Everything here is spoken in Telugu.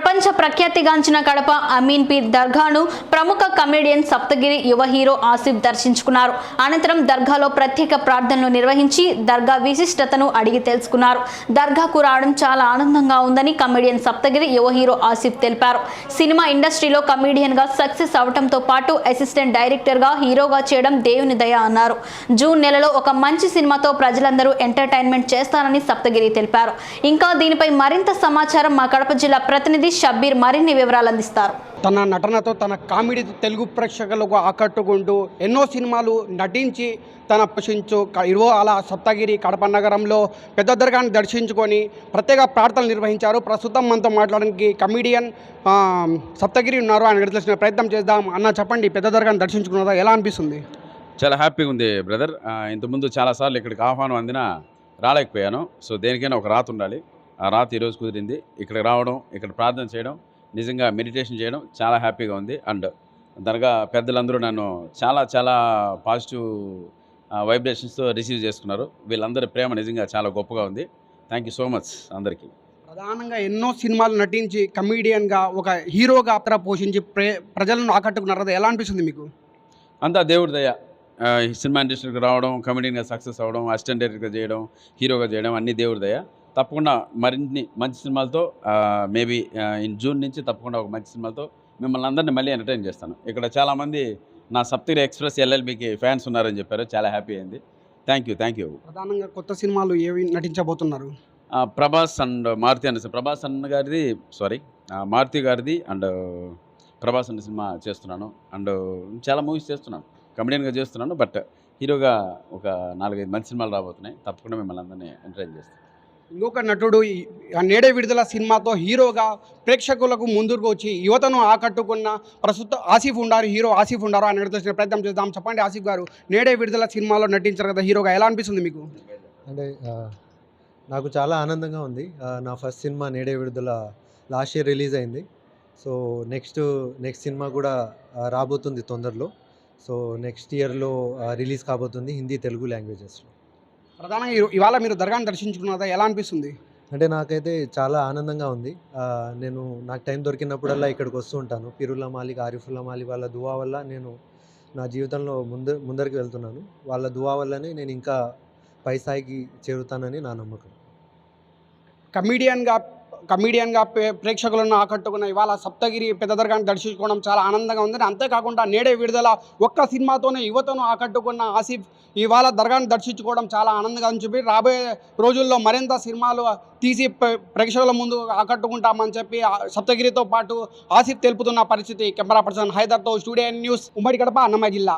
ప్రపంచ ప్రఖ్యాతిగాంచిన కడప అమీన్ పీర్ దర్గాను ప్రముఖ కమెడియన్ సప్తగిరి యువ హీరో ఆసిఫ్ దర్శించుకున్నారు. అనంతరం దర్గాలో ప్రత్యేక ప్రార్థనలు నిర్వహించి దర్గా విశిష్టతను అడిగి తెలుసుకున్నారు. దర్గాకు రావడం చాలా ఆనందంగా ఉందని కమెడియన్ సప్తగిరి యువ హీరో ఆసిఫ్ తెలిపారు. సినిమా ఇండస్ట్రీలో కమెడియన్గా సక్సెస్ అవడంతో పాటు అసిస్టెంట్ డైరెక్టర్గా హీరోగా చేయడం దేవుని దయ అన్నారు. జూన్ నెలలో ఒక మంచి సినిమాతో ప్రజలందరూ ఎంటర్టైన్మెంట్ చేస్తానని సప్తగిరి తెలిపారు. ఇంకా దీనిపై మరింత సమాచారం మా కడప జిల్లా ప్రతినిధి షబ్బీర్ మరిన్ని వివరాలు అందిస్తారు. తన నటనతో తన కామెడీ తెలుగు ప్రేక్షకులకు ఆకట్టుకుంటూ ఎన్నో సినిమాలు నటించి తన పోషించు ఇరువో అలా సప్తగిరి కడప నగరంలో పెద్ద దర్గాన్ని దర్శించుకొని ప్రత్యేక ప్రార్థనలు నిర్వహించారు. ప్రస్తుతం మనతో మాట్లాడడానికి కమిడియన్ సప్తగిరి ఉన్నారు. ఆయన తెలిసిన ప్రయత్నం చేద్దాం. అన్న చెప్పండి పెద్ద దర్గాన్ని దర్శించుకున్నారా ఎలా అనిపిస్తుంది? చాలా హ్యాపీగా ఉంది బ్రదర్. ఇంతకుముందు చాలాసార్లు ఇక్కడికి ఆహ్వానం అందినా రాలేకపోయాను. సో దేనికైనా ఒక రాత ఉండాలి. ఆ రాత ఈరోజు కుదిరింది. ఇక్కడికి రావడం ఇక్కడ ప్రార్థన చేయడం నిజంగా మెడిటేషన్ చేయడం చాలా హ్యాపీగా ఉంది. అండ్ దర్గా పెద్దలందరూ నన్ను చాలా చాలా పాజిటివ్ వైబ్రేషన్స్తో రిసీవ్ చేసుకున్నారు. వీళ్ళందరి ప్రేమ నిజంగా చాలా గొప్పగా ఉంది. థ్యాంక్ యూ సో మచ్ అందరికీ. ప్రధానంగా ఎన్నో సినిమాలు నటించి కమిడియన్గా ఒక హీరోగా పాత్ర పోషించి ప్రే ప్రజలను ఆకట్టుకున్నారు? అది ఎలా అనిపిస్తుంది మీకు? అంతా దేవుడి దయ. సినిమా ఇండస్ట్రీకి రావడం కమెడీగా సక్సెస్ అవ్వడం అసిస్టెంట్ డైరెక్టర్గా చేయడం హీరోగా చేయడం అన్నీ దేవుడి దయ. తప్పకుండా మరిన్ని మంచి సినిమాలతో మేబీ ఇన్ జూన్ నుంచి తప్పకుండా ఒక మంచి సినిమాతో మిమ్మల్ని అందరినీ మళ్ళీ ఎంటర్టైన్ చేస్తాను. ఇక్కడ చాలామంది నా సప్తగిరి ఎక్స్ప్రెస్ ఎల్ఎల్బికి ఫ్యాన్స్ ఉన్నారని చెప్పారు. చాలా హ్యాపీ అయింది. Thank you thank you. ప్రధానంగా కొత్త సినిమాలు ఏవి నటించబోతున్నారు? ప్రభాస్ అండ్ మారుతి అన్న ప్రభాస్ అన్న గారిది సారీ మారుతి గారిది అండ్ ప్రభాస్ అన్న సినిమా చేస్తున్నాను. అండ్ చాలా మూవీస్ చేస్తున్నాను. కమెడియన్గా చేస్తున్నాను. బట్ హీరోగా ఒక నాలుగైదు మంచి సినిమాలు రాబోతున్నాయి. తప్పకుండా మిమ్మల్ని అందరినీ ఎంటర్టైన్ చేస్తాను. ఇంకొక నటుడు ఈ- ఆ నేడే విడుదల సినిమాతో హీరోగా ప్రేక్షకులకు ముందుకు వచ్చి యువతను ఆకట్టుకున్న ప్రస్తుత ఆసిఫ్ ఉండారు హీరో ఆసిఫ్ ఉండారు అని అడిగితే ప్రయత్నం చేద్దాం. చెప్పండి ఆసిఫ్ గారు నేడే విడుదల సినిమాలో నటించారు కదా హీరోగా ఎలా అనిపిస్తుంది మీకు? అంటే నాకు చాలా ఆనందంగా ఉంది. నా ఫస్ట్ సినిమా నేడే విడుదల లాస్ట్ ఇయర్ రిలీజ్ అయింది. సో నెక్స్ట్ నెక్స్ట్ సినిమా కూడా రాబోతుంది తొందరలో. సో నెక్స్ట్ ఇయర్లో రిలీజ్ కాబోతుంది హిందీ తెలుగు లాంగ్వేజెస్లో. ప్రధానంగా ఇవాళ మీరు దర్గాను దర్శించుకున్నదా ఎలా అనిపిస్తుంది? అంటే నాకైతే చాలా ఆనందంగా ఉంది. నేను నాకు టైం దొరికినప్పుడల్లా ఇక్కడికి వస్తూ ఉంటాను. పిరుల్లా మాలిక్ ఆరిఫుల్లా మాలిక్ వాళ్ళ దువా వల్ల నేను నా జీవితంలో ముందు ముందరికి వెళ్తున్నాను. వాళ్ళ దువా వల్లనే నేను ఇంకా పై స్థాయికి చేరుతానని నా నమ్మకం. కమీడియన్గా కమీడియన్గా ప్రే- ప్రేక్షకులను ఆకట్టుకున్న ఇవాళ సప్తగిరి పెద్ద దర్గాను దర్శించుకోవడం చాలా ఆనందంగా ఉంది అంతేకాకుండా నేడే విడుదల ఒక్క సినిమాతోనే యువతను ఆకట్టుకున్న ఆసిఫ్ ఇవాళ దర్గాను దర్శించుకోవడం చాలా ఆనందంగా అని చెప్పి రాబోయే రోజుల్లో మరింత సినిమాలు తీసి ప్రేక్షకుల ముందు ఆకట్టుకుంటామని చెప్పి సప్తగిరితో పాటు ఆసిఫ్ తెలుపుతున్న పరిస్థితి. కెమెరా పర్సన్ హైదర్తో స్టూడియో న్యూస్ ఉమ్మడి కడప అన్నమయ్య జిల్లా.